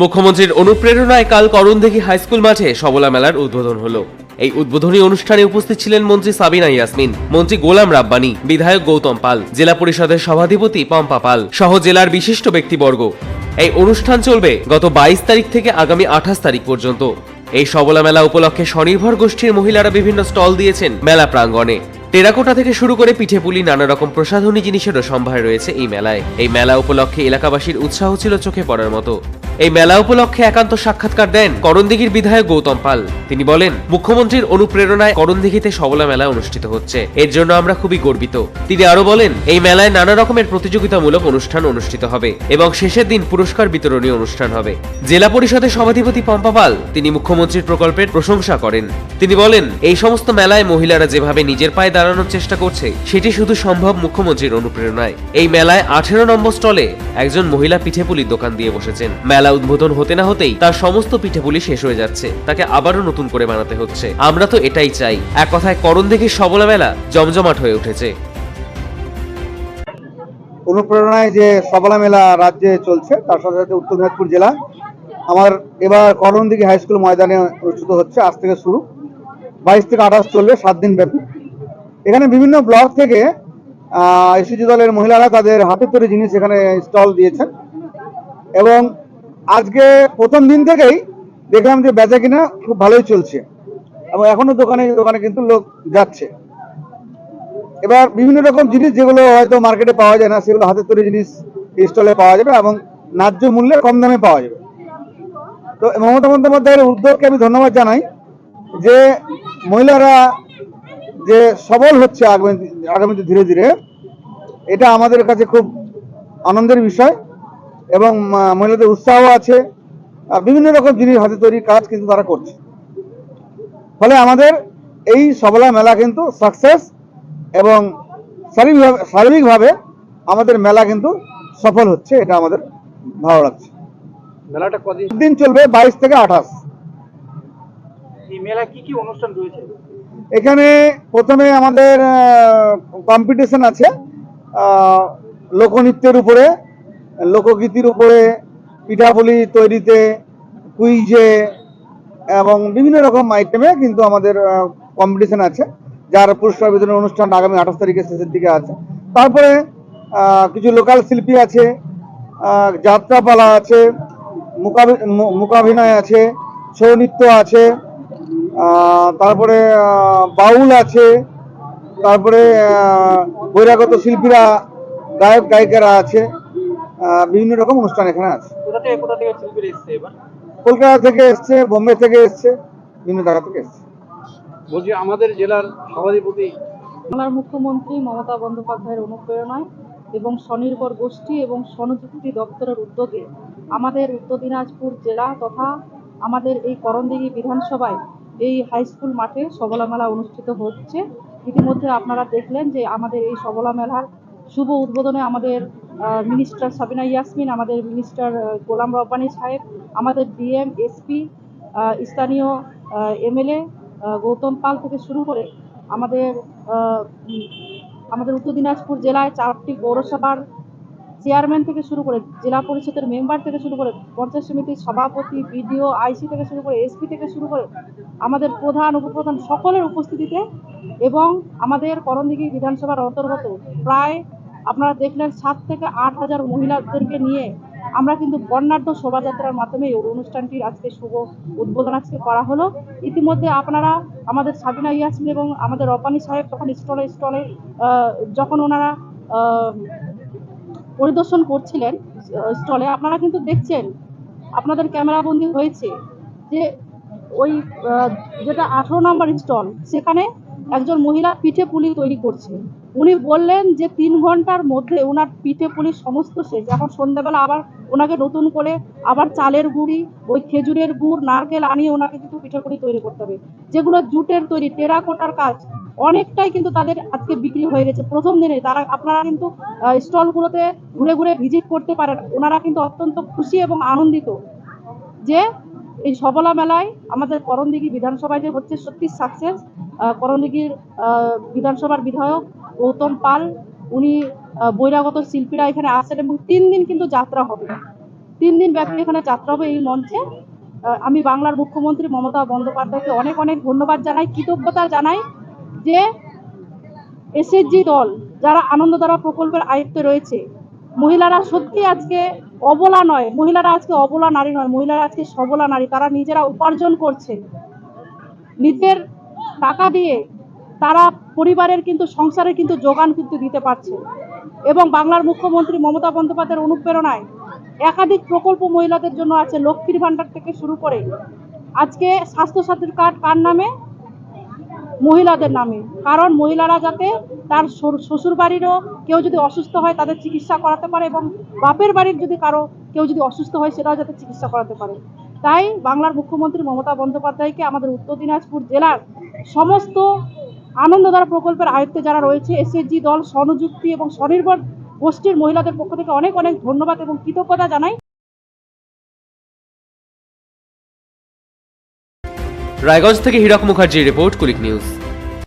মুখ্যমন্ত্রীর অনুপ্রেরণায় কাল করণদিঘি হাইস্কুল মাঠে সবলা মেলার উদ্বোধন হলো। এই উদ্বোধনী অনুষ্ঠানে উপস্থিত ছিলেন মন্ত্রী সাবিনা ইয়াসমিন, মন্ত্রী গোলাম রাব্বানি, বিধায়ক গৌতম পাল, জেলা পরিষদের সভাধিপতি পম্পা পাল সহ জেলার বিশিষ্ট ব্যক্তিবর্গ। এই অনুষ্ঠান চলবে গত বাইশ তারিখ থেকে আগামী আঠাশ তারিখ পর্যন্ত। এই সবলা মেলা উপলক্ষে স্বনির্ভর গোষ্ঠীর মহিলারা বিভিন্ন স্টল দিয়েছেন মেলা প্রাঙ্গণে। টেরাকোটা থেকে শুরু করে পিঠেপুলি নানা রকম প্রসাধনী জিনিসেরও সম্ভার রয়েছে এই মেলায়। এই মেলা উপলক্ষে এলাকাবাসীর উৎসাহ ছিল চোখে পড়ার মতো। এই মেলা উপলক্ষে একান্ত সাক্ষাৎকার দেন করণদিঘির বিধায়ক গৌতম পাল। তিনি বলেন, মুখ্যমন্ত্রীর অনুপ্রেরণায় করণদিঘিতে সবলা মেলা অনুষ্ঠিত হচ্ছে। এর জন্য আমরা খুবই গর্বিত। তিনি আরও বলেন, এই মেলায় নানা রকমের প্রতিযোগিতামূলক অনুষ্ঠান অনুষ্ঠিত হবে এবং শেষের দিন পুরস্কার বিতরণী অনুষ্ঠান হবে। জেলা পরিষদের সভাধিপতি পম্পা পাল তিনি মুখ্যমন্ত্রীর প্রকল্পের প্রশংসা করেন। তিনি বলেন, এই সমস্ত মেলায় মহিলারা যেভাবে নিজের পায়ে দাঁড়ানোর চেষ্টা করছে, সেটি শুধু সম্ভব মুখ্যমন্ত্রীর অনুপ্রেরণায়। এই মেলায় আঠেরো নম্বর স্টলে একজন মহিলা পিঠেপুলির দোকান দিয়ে বসেছেন। মেলা উদ্বোধন হতে না হতেই তার সমস্ত পিঠেপুলি শেষ হয়ে যাচ্ছে। তাকে আবারও নতুন করে বানাতে হচ্ছে। আমরা তো এটাই চাই। এক কথায় করণ দেখে সবলা মেলা জমজমাট হয়ে উঠেছে। অনুপ্রেরণায় যে সবলা মেলা রাজ্যে চলছে, তার সাথে সাথে উত্তর দিনাজপুর জেলা। আমার এবার করণদিঘি হাই স্কুল ময়দানে অনুষ্ঠিত হচ্ছে, আজ থেকে শুরু। বাইশ থেকে আঠাশ চলবে, সাত দিন ব্যাপী। এখানে বিভিন্ন ব্লক থেকে এসিজি দলের মহিলারা তাদের হাতে তৈরি জিনিস এখানে স্টল দিয়েছেন। এবং আজকে প্রথম দিন থেকেই দেখলাম যে বেচা কিনা খুব ভালোই চলছে এবং এখনও দোকানে দোকানে কিন্তু লোক যাচ্ছে। এবার বিভিন্ন রকম জিনিস যেগুলো হয়তো মার্কেটে পাওয়া যায় না, সেগুলো হাতের তৈরি জিনিস স্টলে পাওয়া যাবে এবং ন্যায্য মূল্যে কম দামে পাওয়া যাবে। তো মমতা বন্দ্যোপাধ্যায়ের উদ্যোগকে আমি ধন্যবাদ জানাই যে মহিলারা যে সবল হচ্ছে আগামী, আগামীতে ধীরে ধীরে, এটা আমাদের কাছে খুব আনন্দের বিষয়। এবং মহিলাদের উৎসাহ আছে। বিভিন্ন রকম জিনিস হাতে তৈরি কাজ কিন্তু তারা করছে। ফলে আমাদের এই সবলা মেলা কিন্তু সাকসেস এবং শারীরিকভাবে শারীরিকভাবে আমাদের মেলা কিন্তু সফল হচ্ছে এটা আমাদের ভালো লাগছে। মেলাটা কদিন? দিন চলবে বাইশ থেকে আঠাশ। মেলা কি কি অনুষ্ঠান রয়েছে? এখানে প্রথমে আমাদের কম্পিটিশন আছে আহ, লোকনৃত্যের উপরে লোকগীতির উপরে, পিঠাপুলি তৈরিতে, কুইজে এবং বিভিন্ন রকম আইটেমে কিন্তু আমাদের কম্পিটিশন আছে, যার পুরস্কার বিতরণ অনুষ্ঠান আগামী আঠাশ তারিখের শেষের দিকে আছে। তারপরে কিছু লোকাল শিল্পী আছে যাত্রাপালা আছে মুকাভিনয় আছে, ছৌ নৃত্য আছে তারপরে বাউল আছে, তারপরে বহিরাগত শিল্পীরা, গায়ক, গায়িকারা আছে। বিভিন্ন রকম অনুষ্ঠান এখানে আছে। কোথা থেকে কোথা থেকে শিল্পীরা এসছে এবার? কলকাতা থেকে এসছে বোম্বে থেকে এসছে বিভিন্ন জায়গা থেকে এসছে। বলছি আমাদের জেলার সভাধিপতি বাংলার মুখ্যমন্ত্রী মমতা বন্দ্যোপাধ্যায়ের অনুপ্রেরণায় এবং স্বনির্ভর গোষ্ঠী এবং স্বনিযুক্তি দপ্তরের উদ্যোগে আমাদের উত্তর দিনাজপুর জেলা তথা আমাদের এই করণদিঘি বিধানসভায় এই হাই স্কুল মাঠে সবলা মেলা অনুষ্ঠিত হচ্ছে। ইতিমধ্যে আপনারা দেখলেন যে আমাদের এই সবলা মেলার শুভ উদ্বোধনে আমাদের মিনিস্টার সাবিনা ইয়াসমিন, আমাদের মিনিস্টার গোলাম রব্বানী সাহেব, আমাদের ডিএম এসপি স্থানীয় এমএলএ গৌতম পাল থেকে শুরু করে আমাদের আমাদের উত্তর দিনাজপুর জেলায় চারটি পৌরসভার চেয়ারম্যান থেকে শুরু করে জেলা পরিষদের মেম্বার থেকে শুরু করে পঞ্চায়েত সমিতির সভাপতি, বিডিও আইসি থেকে শুরু করে এসপি থেকে শুরু করে আমাদের প্রধান, উপপ্রধান সকলের উপস্থিতিতে এবং আমাদের করণদিঘি বিধানসভার অন্তর্গত প্রায় আপনারা দেখলেন সাত থেকে আট হাজার মহিলাদেরকে নিয়ে আমরা কিন্তু বর্ণাঢ্য শোভাযাত্রার মাধ্যমে এই অনুষ্ঠানটির আজকে শুভ উদ্বোধন আজকে করা হলো। ইতিমধ্যে আপনারা আমাদের সাবিনা ইয়াসমিন এবং আমাদের রপানি সাহেব তখন স্টলে স্টলে যখন ওনারা পরিদর্শন করছিলেন স্টলে আপনারা কিন্তু দেখছেন, আপনাদের ক্যামেরাবন্দি হয়েছে যে ওই যেটা আঠারো নম্বর স্টল, সেখানে একজন মহিলা পিঠে পুলি তৈরি করছে। উনি বললেন যে তিন ঘণ্টার মধ্যে ওনার পিঠে পুলি সমস্ত শেষ। এখন সন্ধ্যাবেলা আবার ওনাকে নতুন করে আবার চালের গুঁড়ি, ওই খেজুরের গুড়, নারকেল আনিয়ে ওনাকে কিন্তু পিঠে পুলি তৈরি করতে হবে। যেগুলো জুটের তৈরি, টেরাকোটার কাজ, অনেকটাই কিন্তু তাদের আজকে বিক্রি হয়ে গেছে। প্রথম দিনে তারা, আপনারা কিন্তু স্টলগুলোতে ঘুরে ঘুরে ভিজিট করতে পারেন। ওনারা কিন্তু অত্যন্ত খুশি এবং আনন্দিত যে এই সবলা মেলায় আমাদের করণদিঘি বিধানসভায় যে হচ্ছে সত্যি সাকসেস করণদিঘির বিধানসভার বিধায়ক গৌতম পাল উনি আহ, বহিরাগত শিল্পীরা এখানে আসেন এবং তিন দিন কিন্তু যাত্রা হবে। তিন দিন ব্যাপী এখানে যাত্রা হবে এই মঞ্চে। আমি বাংলার মুখ্যমন্ত্রী মমতা বন্দ্যোপাধ্যায়কে অনেক অনেক ধন্যবাদ জানাই কৃতজ্ঞতা জানাই যে এসএসজি দল যারা আনন্দধারা প্রকল্পের আয়ত্তে রয়েছে মহিলারা সত্যি আজকে অবলা নয় মহিলারা আজকে অবলা নারী নয় মহিলারা আজকে সবলা নারী তারা নিজেরা উপার্জন করছে। নিজের টাকা দিয়ে তারা পরিবারের কিন্তু সংসারে কিন্তু যোগান কিন্তু দিতে পারছে। এবং বাংলার মুখ্যমন্ত্রী মমতা বন্দ্যোপাধ্যায়ের অনুপ্রেরণায় একাধিক প্রকল্প মহিলাদের জন্য আছে লক্ষ্মীর ভাণ্ডার থেকে শুরু করে। আজকে স্বাস্থ্যসাথীর কার্ড কার নামে? মহিলাদের নামে। কারণ মহিলারা যাতে তার শ্বশুর বাড়িরও কেউ যদি অসুস্থ হয় তাদের চিকিৎসা করাতে পারে এবং বাপের বাড়ির যদি কারও কেউ যদি অসুস্থ হয় সেটাও যাতে চিকিৎসা করাতে পারে। তাই বাংলার মুখ্যমন্ত্রী মমতা বন্দ্যোপাধ্যায়কে আমাদের উত্তর দিনাজপুর জেলার সমস্ত আনন্দধারা প্রকল্পের আয়ত্তে যারা রয়েছে এসএসজি দল, স্বনিযুক্তি এবং স্বনির্ভর গোষ্ঠীর মহিলাদের পক্ষ থেকে অনেক অনেক ধন্যবাদ এবং কৃতজ্ঞতা জানাই। রায়গঞ্জ থেকে হীরক মুখার্জির রিপোর্ট কুলিক নিউজ।